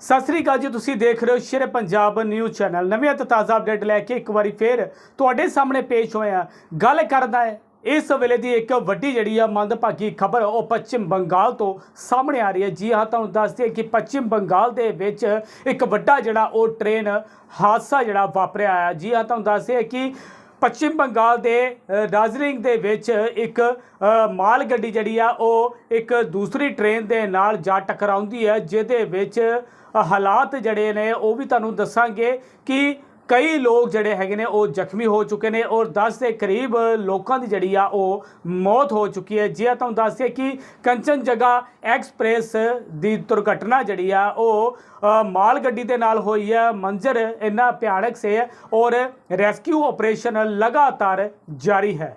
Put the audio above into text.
ਸਤਿ ਸ੍ਰੀ ਅਕਾਲ ਜੀ, ਤੁਸੀਂ ਦੇਖ ਰਹੇ ਹੋ ਸ਼ੇਰ ਪੰਜਾਬ ਨਿਊਜ਼ ਚੈਨਲ। ਨਵੀਂ ਅਤੇ ਤਾਜ਼ਾ ਅਪਡੇਟ ਲੈ ਕੇ ਇੱਕ ਵਾਰੀ ਫੇਰ ਤੁਹਾਡੇ ਸਾਹਮਣੇ ਪੇਸ਼ ਹੋਇਆ ਗੱਲ ਕਰਦਾ ਹੈ, ਇਸ ਵੇਲੇ ਦੀ ਇੱਕ ਵੱਡੀ ਜਿਹੜੀ ਆ ਮੰਦਭਾਗੀ ਖਬਰ, ਉਹ ਪੱਛਮ ਬੰਗਾਲ ਤੋਂ ਸਾਹਮਣੇ ਆ ਰਹੀ ਹੈ। ਜੀ ਹਾਂ, ਤੁਹਾਨੂੰ ਦੱਸ ਦਈਏ ਕਿ ਪੱਛਮ ਬੰਗਾਲ ਦੇ ਵਿੱਚ ਇੱਕ ਵੱਡਾ ਜਿਹੜਾ ਉਹ ਟ੍ਰੇਨ ਹਾਦਸਾ ਜਿਹੜਾ ਵਾਪਰਿਆ ਆ ਜੀ ਹਾਂ, ਤੁਹਾਨੂੰ ਦੱਸ ਦਈਏ ਕਿ ਪੱਛਮ ਬੰਗਾਲ ਦੇ ਦਾਰਜਲਿੰਗ ਦੇ ਵਿੱਚ ਇੱਕ ਮਾਲ ਗੱਡੀ ਜਿਹੜੀ ਆ, ਉਹ ਇੱਕ ਦੂਸਰੀ ਟ੍ਰੇਨ ਦੇ ਨਾਲ ਜਾ ਟਕਰਾਉਂਦੀ ਹੈ, ਜਿਹਦੇ ਵਿੱਚ ਹਾਲਾਤ ਜਿਹੜੇ ਨੇ, ਉਹ ਵੀ ਤੁਹਾਨੂੰ ਦੱਸਾਂਗੇ ਕਿ ਕਈ ਲੋਕ ਜਿਹੜੇ ਹੈਗੇ ਨੇ ਉਹ ਜ਼ਖਮੀ ਹੋ ਚੁੱਕੇ ਨੇ ਔਰ 10 ਦੇ ਕਰੀਬ ਲੋਕਾਂ ਦੀ ਜਿਹੜੀ ਆ ਉਹ ਮੌਤ ਹੋ ਚੁੱਕੀ ਹੈ। ਜੇ ਤੁਹਾਨੂੰ ਦੱਸ ਦਈਏ ਕਿ ਕੰਚਨ ਜਗਾ ਐਕਸਪ੍ਰੈਸ ਦੀ ਦੁਰਘਟਨਾ ਜਿਹੜੀ ਆ ਉਹ ਮਾਲ ਗੱਡੀ ਦੇ ਨਾਲ ਹੋਈ ਹੈ। ਮੰਜ਼ਰ ਇੰਨਾ ਭਿਆਨਕ ਸੇ ਔਰ ਰੈਸਕਿਊ ਆਪਰੇਸ਼ਨ ਲਗਾਤਾਰ ਜਾਰੀ ਹੈ।